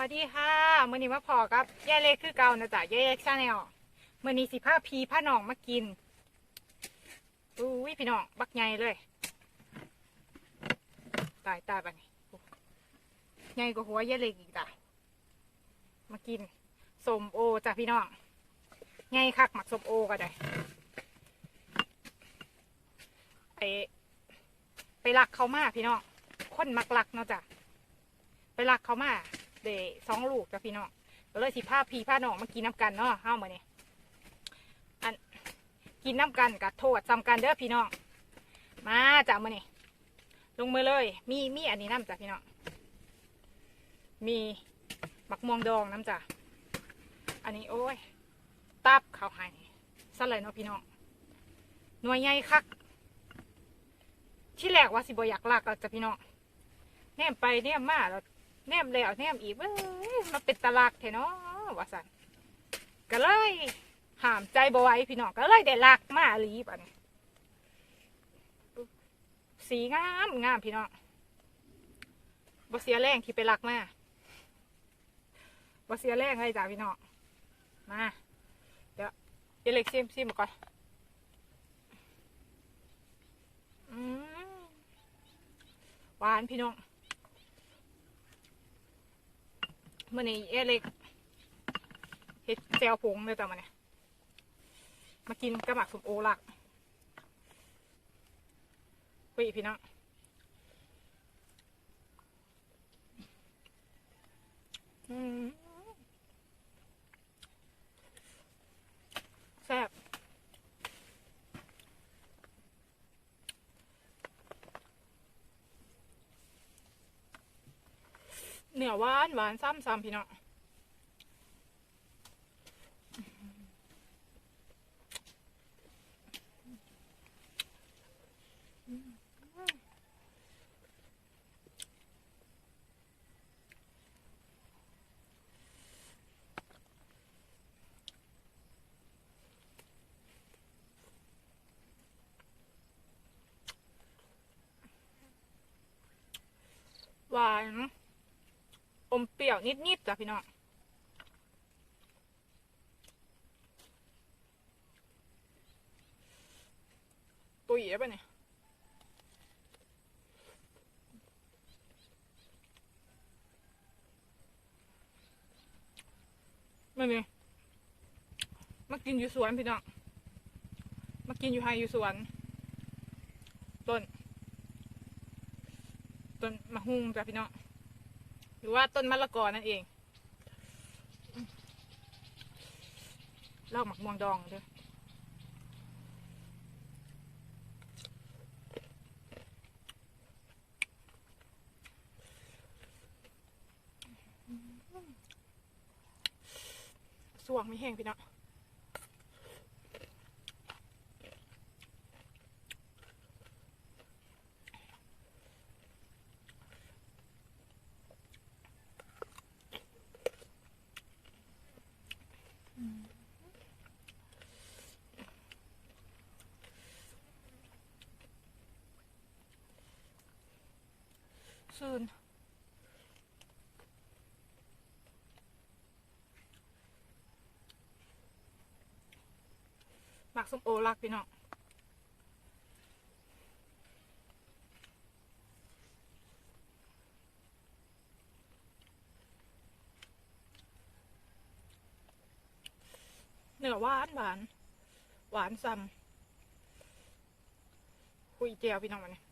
วัสดีค่ะมื่อนี้มาพอกับย่เล็กคือเก่านะจ๊ะย่าเล็กชาแนลมื่อนี้สิผ้าพีผ้าหนองมากินอุ้ยพี่น้องบักใหญ่เลย ตายตายปะนี่ใหญ่กว่าหัวย่เล็กอีกจ้ะมากินสมโอจ้ะพี่น้องใหญ่คักหมักสมโอก็ได้ไปไปลักเขามากพี่น้องคนมักลักเนาะจ้ะไปรักเขามา เดสองลูกจ้ะพี่น้องก็เลยสิพาพี่พาน้องมากินน้ำกันเนาะเฮ้ามาเนี่ยอันกินน้ำกันกับโทษจำกันเด้อพี่น้องมาจ้ะมาเนี่ยลงมือเลย มีมีอันนี้น้ำจ้ะพี่น้องมีบักม่วงดองน้ำจ้ะอันนี้โอ้ยตับเขาให้สั่นเลยเนาะพี่น้องหน่วยใหญ่คักที่แรกว่าสิบอยากลากแล้วจ้ะพี่น้องแนมไปแนมมาแล้ว แนมแล้วแนมอีกเว้ยมันเป็นตลาดแท้เนาะว่าสันก็เลยห้ามใจบ่ไหวพี่น้องก็เลยได้ลักมาหลีบัดนี้สีงามงามพี่น้องบ่เสียแรงที่ไปลักมาบ่เสียแรงเลยจ้ะพี่น้องมาเดี๋ยวเดี๋ยวเล็กซิมซิมก่อนหวานพี่น้อง มื่อนี้เอเล็กเฮ็ดแจวผงเลยแต่มันเนี่ยมากินกระหมักสมโอหลักคุยพี่น้องอืมแซ่บ เหนือหวานหวานซ้ำซ้ำพี่น้องหวานอ มเปรี้ยวนิดๆจ้ะพี่น้องตุยแล้วปะเนี่ยไม่มีมากินอยู่สวนพี่น้อง มากินอยู่ไฮอยู่สวน ต้น ต้นมะฮุ่งจ้ะพี่น้อง หรือว่าต้นมะละกอนั่นเองลอกหมักม่วงดองเด้อสวงไม่แห้งพี่เนาะ ซื่นหมักส้มโอรักพี่น้องเนื้อหวานหวาน หวานซ้ำคุยเจียวพี่น้องมันนี่แ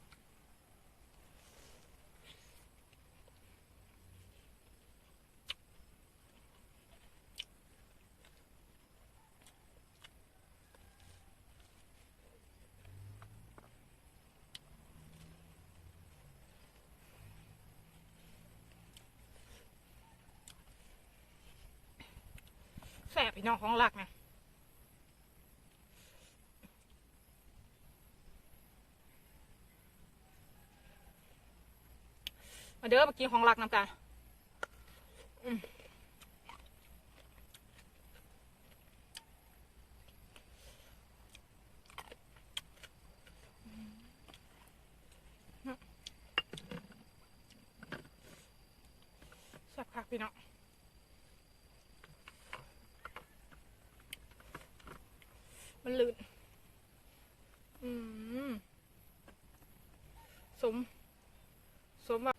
สบพี่น้องของหลักนะมาเด้อมากินของหลักน้ำกันอืมแซ่บคักพี่น้อง มันลื่น อืม ส ม สมว่า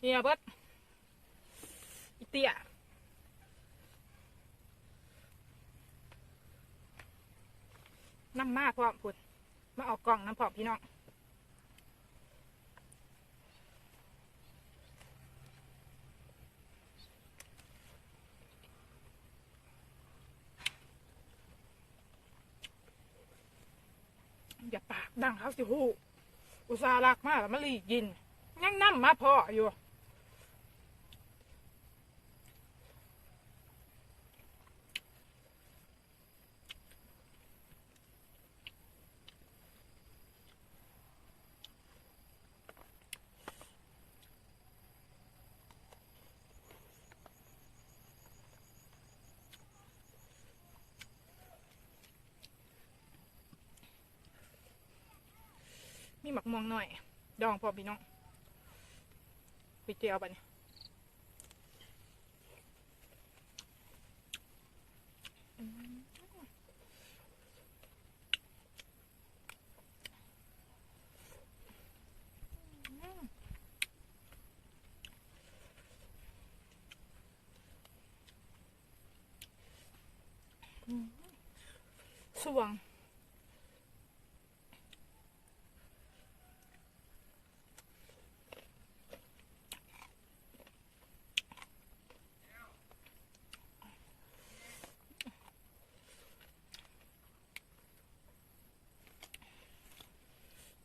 เนี่ยเบิดอีเตี้ยน้ำมากพร้อมพุดมาออกกล่องน้ำพร้อมพี่น้อง อย่าปาก ดังเขาสิฮู้อุตส่าห์รักมากแล้วมาลีกินยังนั่มาพออยู่ หมักม่วงหน่อย ดองพอพี่น้องไปเจียวบัดนสว่าง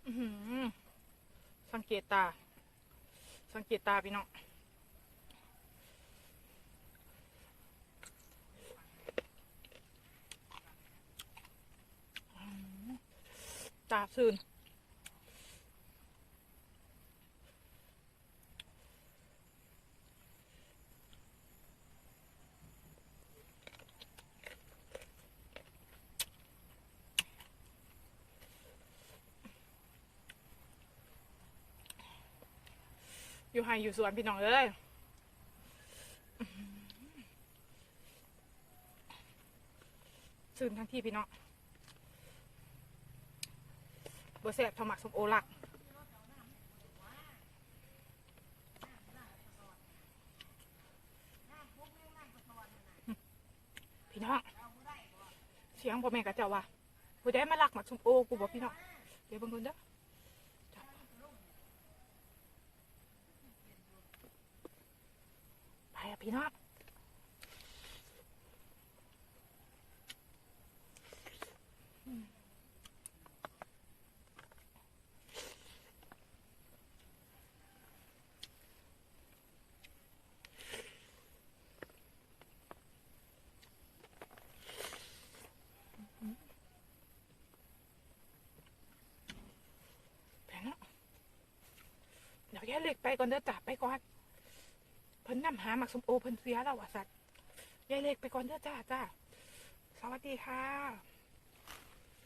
อื้อหือสัง เกตตา สังเกตตาพี่น้องตาซื่น อยู่ไฮอยู่สวนพี่น้องเอ้ยซื่นทั้งที่พี่น้องบัแซ่บทอมักสมโอลักพี่น้อง เสียงพ่อแม่กับเจ้าว่าผู้ใดมาลักหมักสมโอกูบอกพี่น้อง เดี๋ยวบางคนเด้อจับ ไปอะพี่น้องเนาะเดี๋ยวยายเล็กไปก่อนเด้อจ้ะไปก่อน เพิ่นนำหาหมักสมโอเพิ่นเสียแล้วอะสัตว์ยายเล็กไปก่อนเด้อจ้าจ้า สวัสดีค่ะ